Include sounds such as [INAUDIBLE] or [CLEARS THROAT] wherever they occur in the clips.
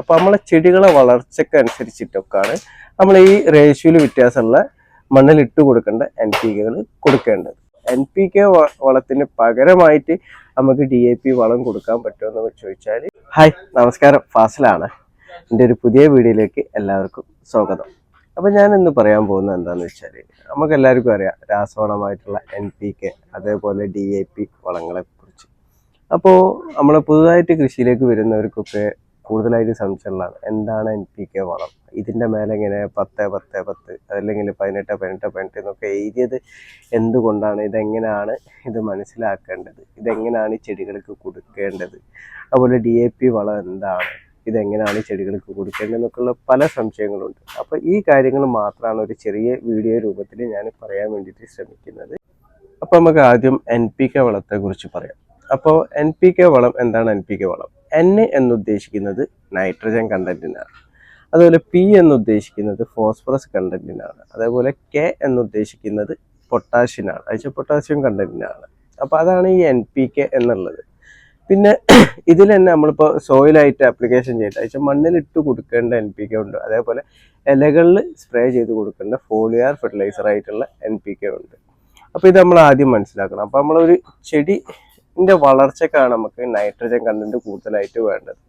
അപ്പൊ നമ്മളെ ചെടികളെ വളർച്ചയ്ക്ക് അനുസരിച്ചിട്ടൊക്കെയാണ് നമ്മൾ ഈ റേഷ്യോയിൽ വ്യത്യാസമുള്ള മണ്ണിൽ ഇട്ട് കൊടുക്കേണ്ട എൻ പി കെകൾ കൊടുക്കേണ്ടത്. എൻ പി കെ വളത്തിന് പകരമായിട്ട് നമുക്ക് ഡി എ പി വളം കൊടുക്കാൻ പറ്റുമെന്ന് ചോദിച്ചാൽ ഹായ് നമസ്കാരം ഫാസിലാണ്. എന്റെ ഒരു പുതിയ വീഡിയോയിലേക്ക് എല്ലാവർക്കും സ്വാഗതം. അപ്പോൾ ഞാൻ ഇന്ന് പറയാൻ പോകുന്നത് എന്താണെന്ന് വെച്ചാൽ നമുക്ക് എല്ലാവർക്കും അറിയാം രാസവളമായിട്ടുള്ള എൻ പി കെ അതേപോലെ ഡി എ പി വളങ്ങളെ കുറിച്ച്. അപ്പോൾ നമ്മൾ പുതുതായിട്ട് കൃഷിയിലേക്ക് വരുന്നവർക്കൊക്കെ കൂടുതലായിട്ട് സംശയമുള്ളതാണ് എന്താണ് എൻ പി കെ വളം? ഇതിന്റെ മേലെ ഇങ്ങനെ പത്ത് പത്ത് പത്ത് അല്ലെങ്കിൽ പതിനെട്ട് പതിനെട്ട് പതിനെട്ട് എന്നൊക്കെ എഴുതിയത് എന്തുകൊണ്ടാണ്? ഇതെങ്ങനെയാണ് ഇത് മനസ്സിലാക്കേണ്ടത്? ഇതെങ്ങനെയാണ് ഈ ചെടികൾക്ക് കൊടുക്കേണ്ടത്? അതുപോലെ ഡി എ പി വളം എന്താണ്? ഇതെങ്ങനെയാണ് ചെടികൾക്ക് കൊടുക്കേണ്ടത് എന്നൊക്കെയുള്ള പല സംശയങ്ങളുണ്ട്. അപ്പോൾ ഈ കാര്യങ്ങൾ മാത്രമാണ് ഒരു ചെറിയ വീഡിയോ രൂപത്തിൽ ഞാൻ പറയാൻ വേണ്ടിയിട്ട് ശ്രമിക്കുന്നത്. അപ്പോൾ നമുക്ക് ആദ്യം എൻ പി കെ വളത്തെക്കുറിച്ച് പറയാം. അപ്പോൾ എൻ പി കെ വളം എന്താണ് എൻ പി കെ വളം? എൻ എന്ന് ഉദ്ദേശിക്കുന്നത് നൈട്രജൻ കണ്ടന്റിനാണ് അതുപോലെ പി എന്നുദ്ദേശിക്കുന്നത് ഫോസ്ഫറസ് കണ്ടന്റിനാണ് അതേപോലെ കെ എന്നുദ്ദേശിക്കുന്നത് പൊട്ടാഷ്യനാണ് അയച്ച പൊട്ടാഷ്യം കണ്ടന്റിനാണ് അപ്പോൾ അതാണ് ഈ എൻ പി കെ എന്നുള്ളത്. പിന്നെ [CLEARS THROAT] ഇതിൽ തന്നെ നമ്മളിപ്പോൾ സോയിലായിട്ട് ആപ്ലിക്കേഷൻ ചെയ്തിട്ട് അയച്ച മണ്ണിലിട്ട് കൊടുക്കേണ്ട എൻ പി കെ ഉണ്ട്. അതേപോലെ ഇലകളിൽ സ്പ്രേ ചെയ്ത് കൊടുക്കേണ്ട ഫോളിയാർ ഫെർട്ടിലൈസർ ആയിട്ടുള്ള എൻ പി കെ ഉണ്ട്. അപ്പോൾ ഇത് നമ്മൾ ആദ്യം മനസ്സിലാക്കണം. അപ്പോൾ നമ്മളൊരു ചെടിന്റെ വളർച്ചക്കാണ് നമുക്ക് നൈട്രജൻ കണ്ടന്റ് കൂടുതലായിട്ട് വേണ്ടത്.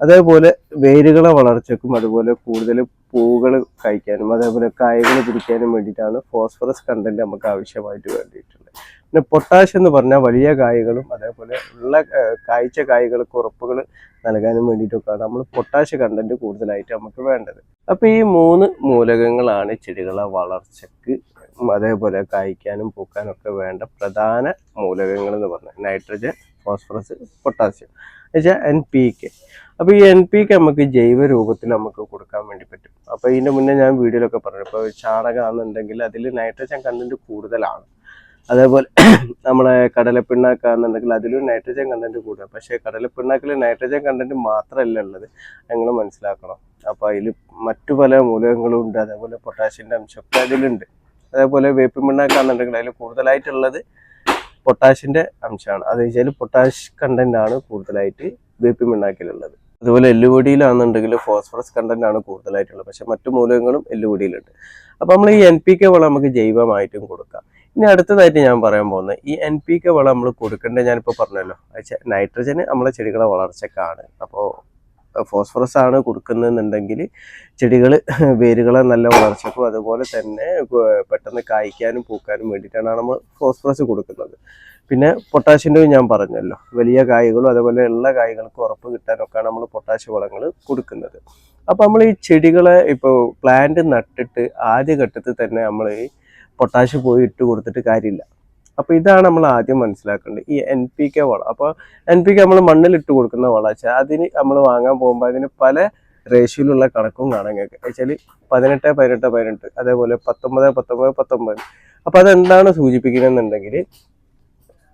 അതേപോലെ വേരുകളെ വളർച്ചക്കും അതുപോലെ കൂടുതൽ പൂവുകൾ കഴിക്കാനും അതേപോലെ കായകൾ പിടിക്കാനും വേണ്ടിയിട്ടാണ് ഫോസ്ഫറസ് കണ്ടന്റ് നമുക്ക് ആവശ്യമായിട്ട് വേണ്ടിയിട്ടുള്ളത്. പിന്നെ പൊട്ടാഷ് എന്ന് പറഞ്ഞാൽ വലിയ കായകളും അതേപോലെ ഉള്ള കായ്ച്ച കായകൾക്ക് ഉറപ്പുകൾ നൽകാനും വേണ്ടിയിട്ടൊക്കെയാണ് നമ്മൾ പൊട്ടാഷ് കണ്ടന്റ് കൂടുതലായിട്ട് നമുക്ക് വേണ്ടത്. അപ്പോൾ ഈ മൂന്ന് മൂലകങ്ങളാണ് ചെടികളെ വളർച്ചയ്ക്ക് അതേപോലെ കായ്ക്കാനും പൂക്കാനും ഒക്കെ വേണ്ട പ്രധാന മൂലകങ്ങൾ എന്ന് പറഞ്ഞാൽ നൈട്രജൻ ഫോസ്ഫറസ് പൊട്ടാസ്യം എന്നുവെച്ചാൽ എൻ പി കെ അപ്പോൾ ഈ എൻ പി കെ നമുക്ക് ജൈവ രൂപത്തിൽ നമുക്ക് കൊടുക്കാൻ വേണ്ടി പറ്റും. അപ്പോൾ ഇതിന്റെ മുന്നേ ഞാൻ വീഡിയോയിലൊക്കെ പറഞ്ഞു. ഇപ്പോൾ ചാണകമാണെന്നുണ്ടെങ്കിൽ അതിൽ നൈട്രജൻ കണ്ടന്റ് കൂടുതലാണ്. അതേപോലെ [CLEARS THROAT] നമ്മളെ കടലപ്പിണ്ണാക്കാന്നുണ്ടെങ്കിൽ അതിലും നൈട്രജൻ കണ്ടന്റ് കൂടുതൽ പക്ഷേ കടലപ്പിണ്ണാക്കിൽ നൈട്രജൻ കണ്ടന്റ് മാത്രമല്ല ഉള്ളത്. നിങ്ങൾ മനസ്സിലാക്കണം. അപ്പോൾ അതിൽ മറ്റു പല മൂലകങ്ങളും ഉണ്ട്. അതേപോലെ പൊട്ടാഷ്യന്റെ അംശമൊക്കെ അതിലുണ്ട്. അതേപോലെ വേപ്പിൻ പിണ്ണാക്കാണെന്നുണ്ടെങ്കിൽ അതിൽ കൂടുതലായിട്ടുള്ളത് പൊട്ടാഷിന്റെ അംശമാണ്. അത് വെച്ചാൽ പൊട്ടാഷ് കണ്ടന്റ് ആണ് കൂടുതലായിട്ട് വേപ്പിൻ പിണ്ണാക്കിലുള്ളത് അതുപോലെ എല്ലുപൊടിയിലാണെന്നുണ്ടെങ്കിൽ ഫോസ്ഫറസ് കണ്ടന്റ് ആണ് കൂടുതലായിട്ടുള്ളത്. പക്ഷെ മറ്റു മൂലകങ്ങളും എല്ലുപൊടിയിലുണ്ട്. അപ്പോൾ നമ്മൾ ഈ എൻ പി കെ വളം നമുക്ക് ജൈവമായിട്ടും കൊടുക്കാം. ഇനി അടുത്തതായിട്ട് ഞാൻ പറയാൻ പോകുന്നത് ഈ എൻ പി കെ വളം നമ്മൾ കൊടുക്കേണ്ടത് ഞാനിപ്പോൾ പറഞ്ഞല്ലോ. നൈട്രജന് നമ്മളെ ചെടികളെ വളർച്ചക്കാണ് അപ്പോൾ ഫോസ്ഫറസ് ആണ് കൊടുക്കുന്നതെന്നുണ്ടെങ്കിൽ ചെടികൾ [LAUGHS] വേരുകളെ നല്ല വളർച്ചക്കും അതുപോലെ തന്നെ പെട്ടെന്ന് കായ്ക്കാനും പൂക്കാനും വേണ്ടിയിട്ടാണ് നമ്മൾ ഫോസ്ഫറസ് കൊടുക്കുന്നത്. പിന്നെ പൊട്ടാഷ്യന്റെ ഞാൻ പറഞ്ഞല്ലോ വലിയ കായ്കളും അതുപോലെ ഉള്ള കായ്കൾക്ക് ഉറപ്പ് കിട്ടാനൊക്കെയാണ് നമ്മൾ പൊട്ടാഷ്യ വളങ്ങൾ കൊടുക്കുന്നത്. അപ്പോൾ നമ്മൾ ഈ ചെടികളെ ഇപ്പോൾ പ്ലാന്റ് നട്ടിട്ട് ആദ്യ ഘട്ടത്തിൽ തന്നെ നമ്മൾ പൊട്ടാഷ്യം പോയി ഇട്ട് കൊടുത്തിട്ട് കാര്യമില്ല. അപ്പോൾ ഇതാണ് നമ്മൾ ആദ്യം മനസ്സിലാക്കേണ്ടത് ഈ എൻ പി കെ വളം. അപ്പോൾ എൻ പി കെ നമ്മൾ മണ്ണിൽ ഇട്ട് കൊടുക്കുന്ന വളം വെച്ചാൽ അതിന് നമ്മൾ വാങ്ങാൻ പോകുമ്പോൾ അതിന് പല റേഷ്യോയിലുള്ള കണക്കും കാണാൻ കേൾക്കുക വെച്ചാൽ പതിനെട്ട് പതിനെട്ട് പതിനെട്ട് അതേപോലെ പത്തൊമ്പത് പത്തൊമ്പത് പത്തൊമ്പത്. അപ്പോൾ അതെന്താണ് സൂചിപ്പിക്കുന്നതെന്നുണ്ടെങ്കിൽ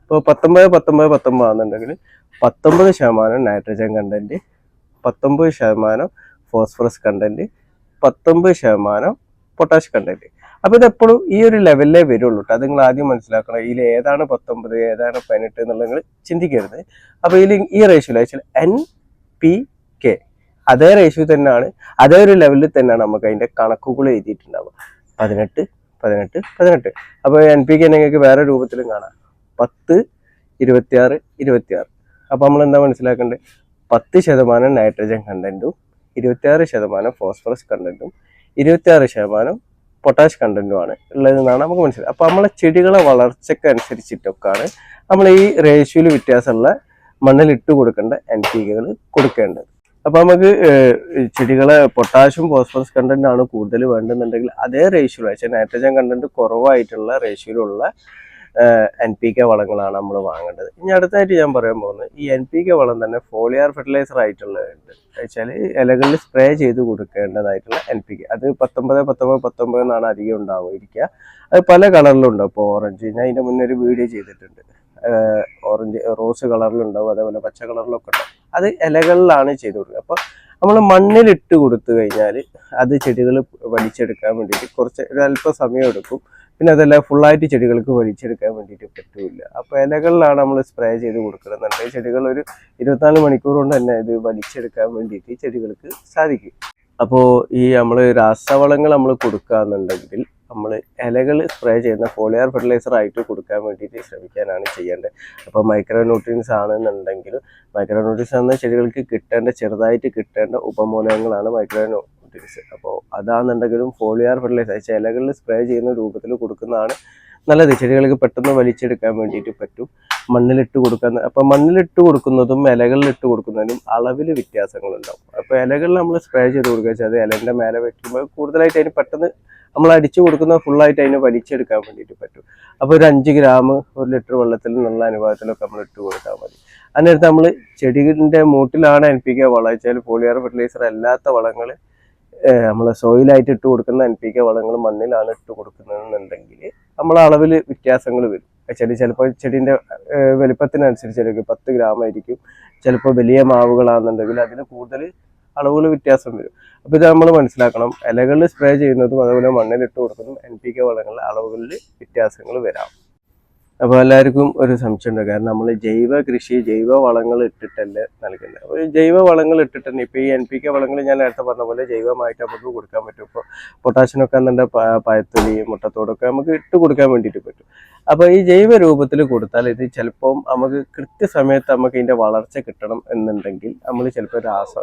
ഇപ്പോൾ പത്തൊമ്പത് പത്തൊമ്പത് പത്തൊമ്പത് ആണെന്നുണ്ടെങ്കിൽ പത്തൊമ്പത് ശതമാനം നൈട്രജൻ കണ്ടന്റ് പത്തൊമ്പത് ശതമാനം ഫോസ്ഫറസ് കണ്ടന്റ് പത്തൊമ്പത് ശതമാനം പൊട്ടാഷ് കണ്ടന്റ് അപ്പോൾ ഇതെപ്പോഴും ഈ ഒരു ലെവലിലേ വരുള്ളൂ കേട്ടോ അത് നിങ്ങൾ ആദ്യം മനസ്സിലാക്കണം. ഇതിൽ ഏതാണ് പത്തൊമ്പത് ഏതാണ് പതിനെട്ട് എന്നുള്ളത് നിങ്ങൾ ചിന്തിക്കരുത്. അപ്പോൾ ഇതിൽ ഈ റേഷ്യോ വെച്ചാൽ എൻ പി കെ അതേ റേഷ്യോ തന്നെയാണ് അതേ ഒരു ലെവലിൽ തന്നെയാണ് നമുക്ക് അതിന്റെ കണക്കുകൾ എഴുതിയിട്ടുണ്ടാവുക. പതിനെട്ട് പതിനെട്ട് പതിനെട്ട്. അപ്പോൾ എൻ പി കെ നിങ്ങൾക്ക് വേറെ രൂപത്തിലും കാണാം. പത്ത് ഇരുപത്തിയാറ് ഇരുപത്തിയാറ്. അപ്പോൾ നമ്മൾ എന്താ മനസ്സിലാക്കേണ്ടത്? പത്ത് ശതമാനം നൈട്രജൻ കണ്ടന്റും ഇരുപത്തിയാറ് ശതമാനം ഫോസ്ഫറസ് കണ്ടന്റും ഇരുപത്തിയാറ് ശതമാനം പൊട്ടാഷ് കണ്ടന്റുമാണ് ഉള്ളതെന്നാണ് നമുക്ക് മനസ്സിലായത് അപ്പോൾ നമ്മളെ ചെടികളെ വളർച്ചയ്ക്ക് അനുസരിച്ചിട്ടൊക്കെയാണ് നമ്മൾ ഈ റേഷ്യോയിൽ വ്യത്യാസമുള്ള മണ്ണിലിട്ട് കൊടുക്കേണ്ട എൻ പി കെകൾ കൊടുക്കേണ്ടത്. അപ്പോൾ നമുക്ക് ചെടികളെ പൊട്ടാഷ്യം ഫോസ്ഫറസ് കണ്ടന്റ് ആണ് കൂടുതൽ വേണ്ടെന്നുണ്ടെങ്കിൽ അതേ റേഷ്യോയിൽ വെച്ചാൽ നൈട്രജൻ കണ്ടന്റ് കുറവായിട്ടുള്ള റേഷ്യോയിലുള്ള എൻ പി കെ വളങ്ങളാണ് നമ്മൾ വാങ്ങേണ്ടത്. ഇനി അടുത്തായിട്ട് ഞാൻ പറയാൻ പോകുന്നത് ഈ എൻ പി കെ വളം തന്നെ ഫോളിയാർ ഫെർട്ടിലൈസർ ആയിട്ടുള്ളതുണ്ട് വെച്ചാൽ ഇലകളിൽ സ്പ്രേ ചെയ്ത് കൊടുക്കേണ്ടതായിട്ടുള്ള എൻ പി കെ അത് പത്തൊമ്പത് പത്തൊമ്പത് പത്തൊമ്പത് എന്നാണ് അധികം ഉണ്ടാവുക. ഇരിക്കുക അത് പല കളറിലും ഉണ്ടാവും ഇപ്പോൾ ഓറഞ്ച് ഞാൻ അതിന്റെ മുന്നേ ഒരു വീഡിയോ ചെയ്തിട്ടുണ്ട്. ഓറഞ്ച് റോസ് കളറിലുണ്ടാവും അതേപോലെ പച്ച കളറിലൊക്കെ ഉണ്ടാവും അത് ഇലകളിലാണ് ചെയ്ത് കൊടുക്കുക. അപ്പോൾ നമ്മൾ മണ്ണിലിട്ട് കൊടുത്തു കഴിഞ്ഞാൽ അത് ചെടികൾ വലിച്ചെടുക്കാൻ വേണ്ടിയിട്ട് കുറച്ച് ഒരു അല്പ സമയം എടുക്കും. പിന്നെ അതല്ല ഫുള്ളായിട്ട് ചെടികൾക്ക് വലിച്ചെടുക്കാൻ വേണ്ടിയിട്ട് പറ്റില്ല. അപ്പോൾ ഇലകളിലാണ് നമ്മൾ സ്പ്രേ ചെയ്ത് കൊടുക്കണമെന്നുണ്ടെങ്കിൽ ചെടികൾ ഒരു ഇരുപത്തിനാല് മണിക്കൂർ കൊണ്ട് തന്നെ ഇത് വലിച്ചെടുക്കാൻ വേണ്ടിയിട്ട് ചെടികൾക്ക് സാധിക്കും. അപ്പോൾ ഈ നമ്മൾ രാസവളങ്ങൾ നമ്മൾ കൊടുക്കുകയെന്നുണ്ടെങ്കിൽ നമ്മൾ ഇലകൾ സ്പ്രേ ചെയ്യുന്ന ഫോളിയർ ഫെർട്ടിലൈസർ ആയിട്ട് കൊടുക്കാൻ വേണ്ടിയിട്ട് ശ്രമിക്കാനാണ് ചെയ്യേണ്ടത്. അപ്പോൾ മൈക്രോ ന്യൂട്രിയൻസ് ആണെന്നുണ്ടെങ്കിൽ മൈക്രോ ന്യൂട്രിയൻസ് എന്ന ചെടികൾക്ക് കിട്ടേണ്ട ചെറുതായിട്ട് കിട്ടേണ്ട ഉപമൂലകങ്ങളാണ് മൈക്രോ ന്യൂട്രിയൻസ് അപ്പോൾ അതാണെന്നുണ്ടെങ്കിലും ഫോളിയാർ ഫെർട്ടിലൈസർ ഇലകളിൽ സ്പ്രേ ചെയ്യുന്ന രൂപത്തിൽ കൊടുക്കുന്നതാണ് നല്ലത്. ചെടികൾക്ക് പെട്ടെന്ന് വലിച്ചെടുക്കാൻ വേണ്ടിയിട്ട് പറ്റും. മണ്ണിലിട്ട് കൊടുക്കാൻ അപ്പം മണ്ണിലിട്ട് കൊടുക്കുന്നതും ഇലകളിലിട്ട് കൊടുക്കുന്നതിനും അളവിൽ വ്യത്യാസങ്ങളുണ്ടാവും. അപ്പോൾ ഇലകളിൽ നമ്മൾ സ്പ്രേ ചെയ്ത് കൊടുക്കുക വെച്ചാൽ അത് ഇലന്റെ മേലെ വെക്കുമ്പോൾ കൂടുതലായിട്ട് അതിന് പെട്ടെന്ന് നമ്മൾ അടിച്ചു കൊടുക്കുന്ന ഫുള്ളായിട്ട് അതിനെ വലിച്ചെടുക്കാൻ വേണ്ടിയിട്ട് പറ്റും. അപ്പോൾ ഒരു അഞ്ച് ഗ്രാം ഒരു ലിറ്റർ വെള്ളത്തിൽ നല്ല അനുപാതത്തിലൊക്കെ നമ്മൾ ഇട്ട് കൊടുത്താൽ മതി. അതിനടുത്ത് നമ്മൾ ചെടികളുടെ മൂട്ടിലാണ് എൻ പി കെ വളം വെച്ചാൽ പോളിയാർ ഫെർട്ടിലൈസർ അല്ലാത്ത വളങ്ങൾ നമ്മൾ സോയിലായിട്ട് ഇട്ട് കൊടുക്കുന്ന എൻ പി കെ വളങ്ങൾ മണ്ണിലാണ് ഇട്ട് കൊടുക്കുന്നതെന്നുണ്ടെങ്കിൽ നമ്മളെ അളവിൽ വ്യത്യാസങ്ങൾ വരും. ചെടി ചിലപ്പോൾ ചെടീന്റെ വലിപ്പത്തിനനുസരിച്ചായിരിക്കും പത്ത് ഗ്രാം ആയിരിക്കും. ചിലപ്പോൾ വലിയ മാവുകളാണെന്നുണ്ടെങ്കിൽ അതിന് കൂടുതൽ അളവുകൾ വ്യത്യാസം വരും. അപ്പോൾ ഇത് നമ്മൾ മനസ്സിലാക്കണം. ഇലകളിൽ സ്പ്രേ ചെയ്യുന്നതും അതുപോലെ മണ്ണിലിട്ട് കൊടുക്കുന്നതും എൻ പി കെ വളങ്ങളുടെ അളവുകളിൽ വ്യത്യാസങ്ങൾ വരാം. അപ്പോൾ എല്ലാവർക്കും ഒരു സംശയമുണ്ട് കാരണം നമ്മൾ ജൈവ കൃഷി ജൈവ വളങ്ങൾ ഇട്ടിട്ടല്ലേ നൽകുന്നത് അപ്പോൾ ജൈവ വളങ്ങൾ ഇട്ടിട്ട് ഇപ്പൊ ഈ എൻ പി കെ വളങ്ങൾ ഞാൻ നേരത്തെ പറഞ്ഞ പോലെ ജൈവമായിട്ട് നമുക്ക് കൊടുക്കാൻ പറ്റും. ഇപ്പോൾ പൊട്ടാഷ്യനൊക്കെ എന്നുണ്ട് പയത്തൊലി മുട്ടത്തോടൊക്കെ നമുക്ക് ഇട്ട് കൊടുക്കാൻ വേണ്ടിയിട്ട് പറ്റും. അപ്പോൾ ഈ ജൈവ രൂപത്തിൽ കൊടുത്താൽ ഇത് ചിലപ്പോൾ നമുക്ക് കൃത്യസമയത്ത് നമുക്ക് ഇതിന്റെ വളർച്ച കിട്ടണം എന്നുണ്ടെങ്കിൽ നമ്മൾ ചിലപ്പോൾ രാസ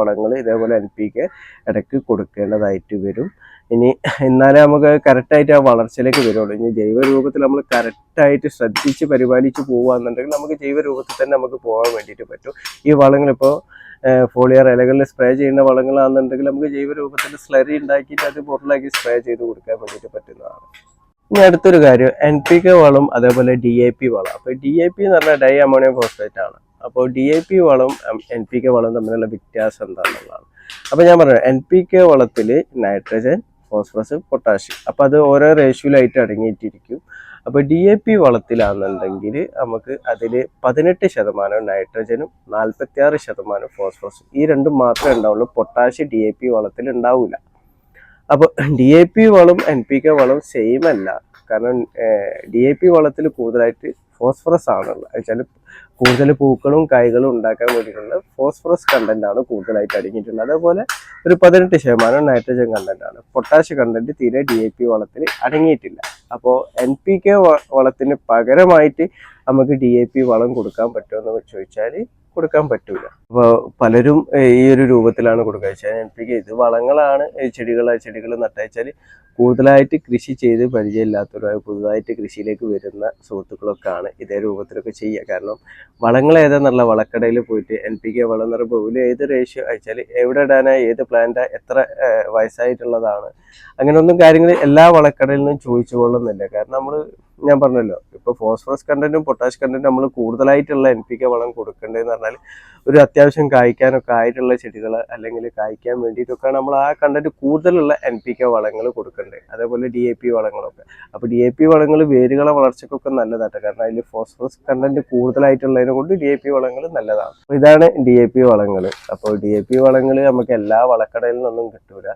വളങ്ങൾ ഇതേപോലെ എൻ പി കെ ഇടയ്ക്ക് കൊടുക്കേണ്ടതായിട്ട് വരും. ഇനി എന്നാലേ നമുക്ക് കറക്റ്റായിട്ട് ആ വളർച്ചയിലേക്ക് വരുള്ളൂ ഇനി ജൈവ രൂപത്തിൽ നമ്മൾ കറക്റ്റായിട്ട് ശ്രദ്ധിച്ച് പരിപാലിച്ച് പോവുകയാണെന്നുണ്ടെങ്കിൽ നമുക്ക് ജൈവ രൂപത്തിൽ തന്നെ നമുക്ക് പോകാൻ വേണ്ടിയിട്ട് പറ്റും. ഈ വളങ്ങളിപ്പോൾ ഫോളിയർ ഇലകളിൽ സ്പ്രേ ചെയ്യുന്ന വളങ്ങളാണെന്നുണ്ടെങ്കിൽ നമുക്ക് ജൈവ രൂപത്തിൽ സ്ലറി ഉണ്ടാക്കിയിട്ട് അത് ബോട്ടിലാക്കി സ്പ്രേ ചെയ്ത് കൊടുക്കാൻ വേണ്ടിയിട്ട് പറ്റുന്നതാണ്. ഇനി അടുത്തൊരു കാര്യം എൻ പി കെ വളം അതേപോലെ ഡി എ പി വളം. അപ്പോൾ ഡി എ പി എന്ന് പറഞ്ഞാൽ ഡൈ അമോണിയം ഫോസ്ഫേറ്റ് ആണ്. അപ്പോൾ ഡി എ പി വളം എൻ പി കെ വളം തമ്മിലുള്ള വ്യത്യാസം എന്താണെന്നുള്ളതാണ് അപ്പോൾ ഞാൻ പറഞ്ഞു എൻ പി കെ വളത്തിൽ നൈട്രജൻ ഫോസ്ഫറസ് പൊട്ടാഷ്യം. അപ്പോൾ അത് ഓരോ റേഷ്യോയിലായിട്ട് അടങ്ങിയിട്ടിരിക്കും. അപ്പോൾ ഡി എ പി വളത്തിലാണെന്നുണ്ടെങ്കിൽ നമുക്ക് അതിൽ പതിനെട്ട് ശതമാനം നൈട്രജനും നാൽപ്പത്തിയാറ് ശതമാനം ഫോസ്ഫറസും ഈ രണ്ടും മാത്രമേ ഉണ്ടാവുള്ളൂ. പൊട്ടാഷ്യം ഡി എ പി വളത്തിൽ ഉണ്ടാവില്ല അപ്പോൾ ഡി എ പി വളം എൻ പി കെ വളം സെയിം അല്ല. കാരണം ഡി എ പി വളത്തിൽ കൂടുതലായിട്ട് ഫോസ്ഫറസ് ആണുള്ളത് വെച്ചാൽ കൂടുതൽ പൂക്കളും കായ്കളും ഉണ്ടാക്കാൻ വേണ്ടിയിട്ടുള്ള ഫോസ്ഫറസ് കണ്ടന്റ് ആണ് കൂടുതലായിട്ട് അടങ്ങിയിട്ടുള്ളത്. അതേപോലെ ഒരു പതിനെട്ട് ശതമാനം നൈട്രജൻ കണ്ടന്റ് ആണ്. പൊട്ടാഷ് കണ്ടന്റ് തീരെ ഡി എ പി വളത്തിൽ അടങ്ങിയിട്ടില്ല. അപ്പോൾ എൻ പി കെ വളത്തിന് പകരമായിട്ട് നമുക്ക് ഡി എ പി വളം കൊടുക്കാൻ പറ്റുമെന്ന് ചോദിച്ചാൽ കൊടുക്കാൻ പറ്റൂല. അപ്പോൾ പലരും ഈ ഒരു രൂപത്തിലാണ് കൊടുക്കുക. വെച്ചാൽ എൻ പി കെ ഇത് വളങ്ങളാണ് ചെടികൾ ചെടികൾ നട്ടയച്ചാൽ കൂടുതലായിട്ട് കൃഷി ചെയ്ത് പരിചയമില്ലാത്തവരായ പുതുതായിട്ട് കൃഷിയിലേക്ക് വരുന്ന സുഹൃത്തുക്കളൊക്കെയാണ് ഇതേ രൂപത്തിലൊക്കെ ചെയ്യുക. കാരണം വളങ്ങൾ ഏതെന്നുള്ള വളക്കടയിൽ പോയിട്ട് എൻ പി കെ വളം നിറ പറയുമ്പോൾ ഏത് റേഷ്യോ അയച്ചാൽ എവിടെ ഇടാനാ ഏത് പ്ലാന്റ് എത്ര വയസ്സായിട്ടുള്ളതാണ്. അങ്ങനെയൊന്നും കാര്യങ്ങൾ എല്ലാ വളക്കടയിൽ നിന്നും ചോദിച്ചു കൊള്ളുന്നില്ല. കാരണം നമ്മൾ ഞാൻ പറഞ്ഞല്ലോ ഇപ്പോൾ ഫോസ്ഫറസ് കണ്ടന്റും പൊട്ടാഷ് കണ്ടന്റും നമ്മൾ കൂടുതലായിട്ടുള്ള എൻ പി കെ വളം കൊടുക്കേണ്ടതെന്ന് പറഞ്ഞാൽ ഒരു അത്യാവശ്യം കായ്ക്കാനൊക്കെ ആയിട്ടുള്ള ചെടികൾ അല്ലെങ്കിൽ കായ്ക്കാൻ വേണ്ടിയിട്ടൊക്കെയാണ് നമ്മൾ ആ കണ്ടന്റ് കൂടുതലുള്ള എൻ പി കെ വളങ്ങൾ കൊടുക്കേണ്ടത് അതേപോലെ ഡി എ പി വളങ്ങളൊക്കെ. അപ്പോൾ ഡി എ പി വളങ്ങൾ വേരുകളെ വളർച്ചയ്ക്കൊക്കെ നല്ലതാട്ടോ. കാരണം അതിൽ ഫോസ്ഫറസ് കണ്ടന്റ് കൂടുതലായിട്ടുള്ളതിനെ കൊണ്ട് ഡി എ പി വളങ്ങൾ നല്ലതാണ്. അപ്പോൾ ഇതാണ് ഡി എ പി വളങ്ങൾ അപ്പോൾ ഡി എ പി വളങ്ങൾ നമുക്ക് എല്ലാ വളക്കടയിൽ നിന്നൊന്നും കിട്ടൂല.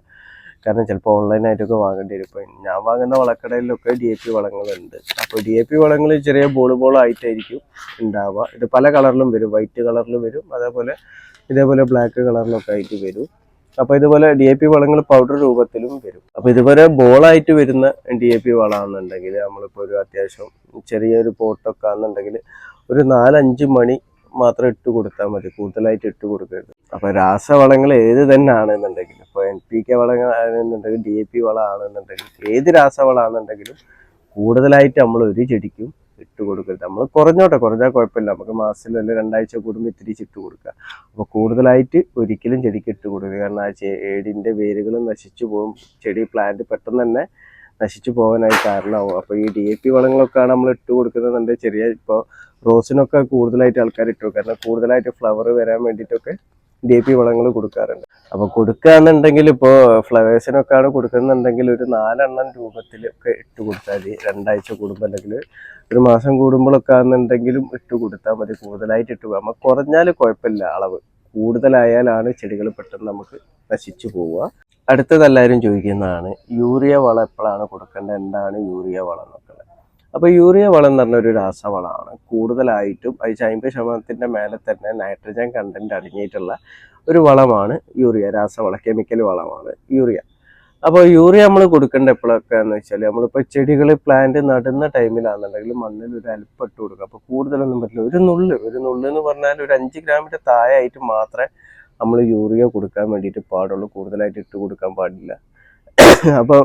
കാരണം ചിലപ്പോൾ ഓൺലൈനായിട്ടൊക്കെ വാങ്ങേണ്ടി വരും. ഇപ്പോൾ ഞാൻ വാങ്ങുന്ന വളക്കടയിലൊക്കെ ഡി എ പി വളങ്ങളുണ്ട്. അപ്പോൾ ഡി എ പി വളങ്ങൾ ചെറിയ ബോൾ ആയിട്ടായിരിക്കും ഉണ്ടാവുക ഇത് പല കളറിലും വരും. വൈറ്റ് കളറിലും വരും. അതേപോലെ ഇതേപോലെ ബ്ലാക്ക് കളറിലൊക്കെ ആയിട്ട് വരും. അപ്പോൾ ഇതുപോലെ ഡി എ പി വളങ്ങൾ പൗഡർ രൂപത്തിലും വരും. അപ്പോൾ ഇതുപോലെ ബോളായിട്ട് വരുന്ന ഡി എ പി വളമാണെന്നുണ്ടെങ്കിൽ നമ്മളിപ്പോൾ ഒരു അത്യാവശ്യം ചെറിയൊരു പോട്ടൊക്കെ ആണെന്നുണ്ടെങ്കിൽ ഒരു നാലഞ്ച് മണി മാത്രം ഇട്ട് കൊടുത്താൽ മതി. കൂടുതലായിട്ട് ഇട്ട് കൊടുക്കരുത്. അപ്പോൾ രാസവളങ്ങൾ ഏത് തന്നെ ആണെന്നുണ്ടെങ്കിലും ഇപ്പോൾ എൻ പി കെ വളങ്ങൾ ആണെന്നുണ്ടെങ്കിൽ ഡി എ പി വളമാണെന്നുണ്ടെങ്കിൽ ഏത് രാസവളമാണെന്നുണ്ടെങ്കിലും കൂടുതലായിട്ട് നമ്മൾ ഒരു ചെടിക്കും ഇട്ട് കൊടുക്കരുത്. നമ്മൾ കുറഞ്ഞോട്ടെ കുറഞ്ഞാൽ കുഴപ്പമില്ല. നമുക്ക് മാസത്തിൽ അല്ലെങ്കിൽ രണ്ടാഴ്ച കൂടുമ്പോൾ ഇത്തിരി ഇട്ട് കൊടുക്കുക. അപ്പോൾ കൂടുതലായിട്ട് ഒരിക്കലും ചെടിക്ക് ഇട്ട് കൊടുക്കുക കാരണം ആ ചെടിന്റെ വേരുകൾ നശിച്ചു പോകും. ചെടി പ്ലാന്റ് പെട്ടെന്ന് തന്നെ നശിച്ചു പോകാനായി കാരണമാവും. അപ്പോൾ ഈ ഡി എ പി വളങ്ങളൊക്കെയാണ് നമ്മൾ ഇട്ട് കൊടുക്കുന്നത് ചെറിയ ഇപ്പോൾ റോസിനൊക്കെ കൂടുതലായിട്ട് ആൾക്കാർ ഇട്ടു കാരണം കൂടുതലായിട്ട് ഫ്ലവർ വരാൻ വേണ്ടിയിട്ടൊക്കെ ഡി പി വളങ്ങൾ കൊടുക്കാറുണ്ട്. അപ്പോൾ കൊടുക്കുകയെന്നുണ്ടെങ്കിൽ ഇപ്പോൾ ഫ്ലവേഴ്സിനൊക്കെയാണ് കൊടുക്കുന്നുണ്ടെങ്കിൽ ഒരു നാലെണ്ണം രൂപത്തിലൊക്കെ ഇട്ട് കൊടുത്താൽ മതി. രണ്ടാഴ്ച കൂടുമ്പോൾ അല്ലെങ്കിൽ ഒരു മാസം കൂടുമ്പോഴൊക്കെ ആണെന്നുണ്ടെങ്കിലും ഇട്ട് കൊടുത്താൽ മതി. കൂടുതലായിട്ട് ഇട്ട് നമുക്ക് കുറഞ്ഞാൽ കുഴപ്പമില്ല അളവ്. കൂടുതലായാലാണ് ചെടികൾ പെട്ടെന്ന് നമുക്ക് നശിച്ചു പോവുക. അടുത്തത് എല്ലാവരും ചോദിക്കുന്നതാണ് യൂറിയ വളം എപ്പോഴാണ് കൊടുക്കേണ്ടത്? എന്താണ് യൂറിയ വളം എന്നൊക്കെ അപ്പോൾ യൂറിയ വളം എന്ന് പറഞ്ഞ ഒരു രാസവളമാണ്. കൂടുതലായിട്ടും അതിച്ച് അമ്പത് ശതമാനത്തിന്റെ മേലെ തന്നെ നൈട്രജൻ കണ്ടന്റ് അടങ്ങിയിട്ടുള്ള ഒരു വളമാണ് യൂറിയ രാസവള കെമിക്കൽ വളമാണ് യൂറിയ. അപ്പോൾ യൂറിയ നമ്മൾ കൊടുക്കേണ്ട എപ്പോഴൊക്കെ എന്ന് വെച്ചാൽ നമ്മളിപ്പോൾ ചെടികൾ പ്ലാന്റ് നടുന്ന ടൈമിലാണെന്നുണ്ടെങ്കിൽ മണ്ണിൽ ഒരു അല്പം ഇട്ട് കൊടുക്കുക. അപ്പോൾ കൂടുതലൊന്നും പറ്റില്ല. ഒരു നുള്ള് ഒരു നുള്ള് എന്ന് പറഞ്ഞാൽ ഒരു അഞ്ച് ഗ്രാമിന്റെ താഴായിട്ട് മാത്രമേ നമ്മൾ യൂറിയ കൊടുക്കാൻ വേണ്ടിയിട്ട് പാടുള്ളൂ. കൂടുതലായിട്ട് ഇട്ട് കൊടുക്കാൻ പാടില്ല. അപ്പോൾ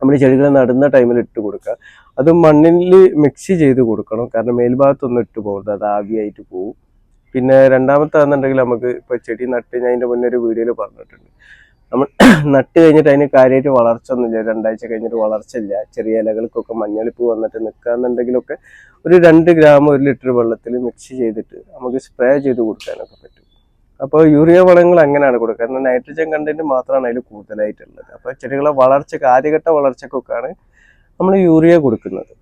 നമ്മൾ ചെടികൾ നടുന്ന ടൈമിൽ ഇട്ട് കൊടുക്കുക. അത് മണ്ണിൽ മിക്സ് ചെയ്ത് കൊടുക്കണം. കാരണം മേൽഭാഗത്തൊന്നും ഇട്ട് പോകരുത്. അത് ആവിയായിട്ട് പോകും പിന്നെ രണ്ടാമത്തെ രണ്ടാമത്താണെന്നുണ്ടെങ്കിൽ നമുക്ക് ഇപ്പോൾ ചെടി നട്ട് ഞാൻ അതിന്റെ മുന്നേ ഒരു വീഡിയോയിൽ പറഞ്ഞിട്ടുണ്ട്. നമ്മൾ [CLEARS THROAT] നട്ട് കഴിഞ്ഞിട്ട് അതിന് കാര്യമായിട്ട് വളർച്ച ഒന്നുമില്ല രണ്ടാഴ്ച കഴിഞ്ഞിട്ട് വളർച്ച ഇല്ല. ചെറിയ ഇലകൾക്കൊക്കെ മഞ്ഞളിപ്പ് വന്നിട്ട് നിൽക്കുകയെന്നുണ്ടെങ്കിലൊക്കെ ഒരു രണ്ട് ഗ്രാം ഒരു ലിറ്റർ വെള്ളത്തിൽ മിക്സ് ചെയ്തിട്ട് നമുക്ക് സ്പ്രേ ചെയ്ത് കൊടുക്കാനൊക്കെ പറ്റും. അപ്പോൾ യൂറിയ വളങ്ങൾ അങ്ങനെയാണ് കൊടുക്കുക. കാരണം നൈട്രജൻ കണ്ടന്റ് മാത്രമാണ് അതിൽ കൂടുതലായിട്ടുള്ളത്. അപ്പോൾ ചെടികളെ വളർച്ചക്ക് ആദ്യഘട്ട വളർച്ചക്കൊക്കെയാണ് നമ്മൾ യൂറിയ കൊടുക്കുന്നത്.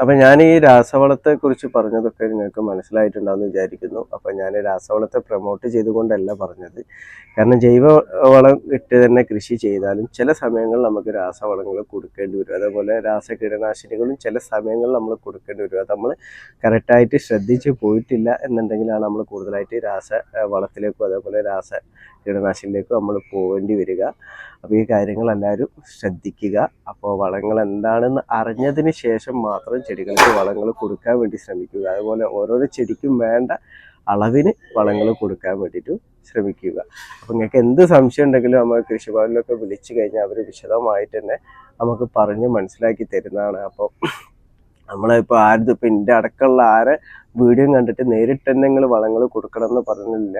അപ്പം ഞാൻ ഈ രാസവളത്തെ കുറിച്ച് പറഞ്ഞതൊക്കെ നിങ്ങൾക്ക് മനസ്സിലായിട്ടുണ്ടാവുന്ന വിചാരിക്കുന്നു. അപ്പം ഞാൻ രാസവളത്തെ പ്രൊമോട്ട് ചെയ്തുകൊണ്ടല്ല പറഞ്ഞത്. കാരണം ജൈവ വളം ഇട്ട് തന്നെ കൃഷി ചെയ്താലും ചില സമയങ്ങളിൽ നമുക്ക് രാസവളങ്ങൾ കൊടുക്കേണ്ടി വരും. അതേപോലെ രാസ കീടനാശിനികളും ചില സമയങ്ങളിൽ നമ്മൾ കൊടുക്കേണ്ടി വരും. അത് നമ്മൾ കറക്റ്റായിട്ട് ശ്രദ്ധിച്ച് പോയിട്ടില്ല എന്നുണ്ടെങ്കിലാണ് നമ്മൾ കൂടുതലായിട്ട് രാസ വളത്തിലേക്കും അതേപോലെ രാസ കീടനാശിനിയിലേക്കും നമ്മൾ പോകേണ്ടി വരിക. അപ്പോൾ ഈ കാര്യങ്ങൾ എല്ലാവരും ശ്രദ്ധിക്കുക. അപ്പോൾ വളങ്ങൾ എന്താണെന്ന് അറിഞ്ഞതിന് ശേഷം മാത്രം ചെടികൾക്ക് വളങ്ങൾ കൊടുക്കാൻ വേണ്ടി ശ്രമിക്കുക. അതുപോലെ ഓരോരോ ചെടിക്കും വേണ്ട അളവിന് വളങ്ങൾ കൊടുക്കാൻ വേണ്ടിയിട്ട് ശ്രമിക്കുക. അപ്പം നിങ്ങൾക്ക് എന്ത് സംശയം ഉണ്ടെങ്കിലും നമ്മൾ കൃഷിഭവനിലൊക്കെ വിളിച്ചു കഴിഞ്ഞാൽ അവർ വിശദമായിട്ട് തന്നെ നമുക്ക് പറഞ്ഞ് മനസ്സിലാക്കി തരുന്നതാണ്. അപ്പോൾ നമ്മളിപ്പോൾ ആരും ഇപ്പം എന്റെ അടക്കമുള്ള ആരെ വീഡിയോ കണ്ടിട്ട് നേരിട്ട് തന്നെ നിങ്ങൾ വളങ്ങൾ കൊടുക്കണം എന്ന് പറഞ്ഞില്ല.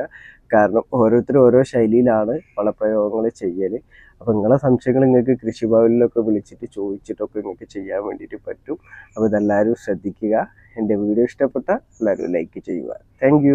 കാരണം ഓരോരുത്തരും ഓരോ ശൈലിയിലാണ് വളപ്രയോഗങ്ങൾ ചെയ്യൽ അപ്പോൾ നിങ്ങളെ സംശയങ്ങൾ നിങ്ങൾക്ക് കൃഷിഭവനിലൊക്കെ വിളിച്ചിട്ട് ചോദിച്ചിട്ടൊക്കെ നിങ്ങൾക്ക് ചെയ്യാൻ വേണ്ടിയിട്ട് പറ്റും. അപ്പോൾ ഇതെല്ലാവരും ശ്രദ്ധിക്കുക. എന്റെ വീഡിയോ ഇഷ്ടപ്പെട്ട എല്ലാവരും ലൈക്ക് ചെയ്യുക. താങ്ക്